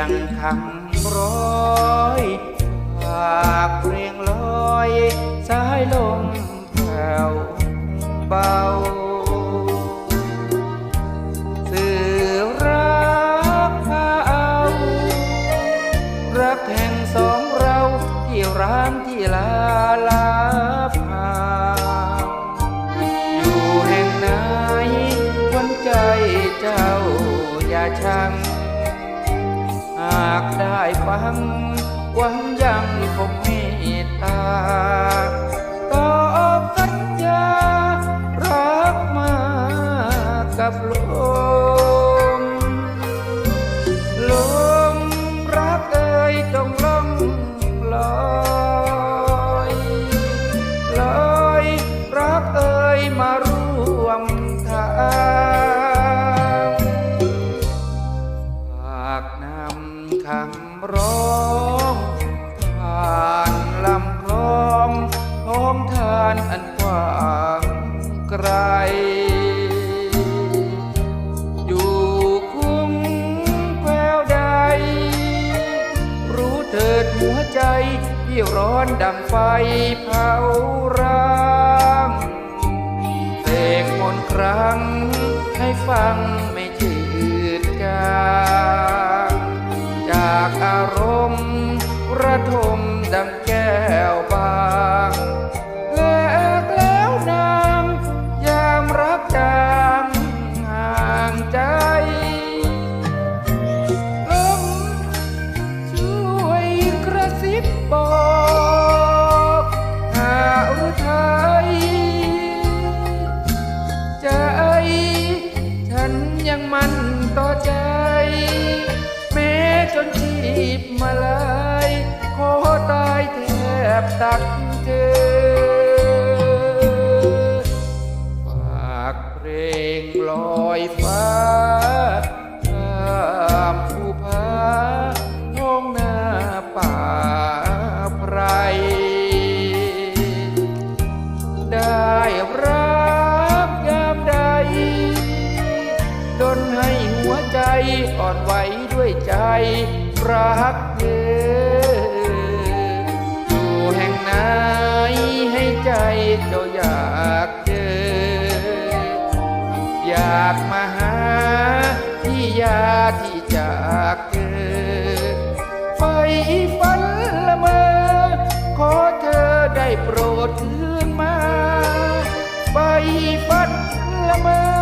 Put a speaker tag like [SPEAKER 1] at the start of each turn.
[SPEAKER 1] ยบเรียงคำร้อยฝากเพลงลอยสายลมแผ่วเบาสื่อรักพาเอา รักแห่งสองเราที่ร้างที่ลาลาพาอยู่แห่งไหนวันใจเจ้าอย่าชังากได้ฟังหวังยังคงเมตตาำคำร้องผ่านลำคลองท้องทานอันกว้างไกล อยู่คุ้งแควใด รู้เถิดหัวใจที่ร้อนดังไฟเผาร้างเสกมนต์ครั้งให้ฟัง มดังแก้วบางแลกแล้วนางยามรักจางห่างใจลมช่วยกระซิบบอกหาอุทัยใจฉันยังมันต่อใจ แม้จนชีพมาลาย บตักเธอฝากเพลงลอยฟ้าข้ามภูผาท้องนาป่าไพร ได้รับยามใดดนให้หัวใจอ่อนไหวด้วยใจรักเธอ เจ้าอยากเจอ อยากมาหาที่ยาที่จากเธอไฟฝันละเมอ ขอเธอได้โปรดคืนมาไฟฝันละเมอ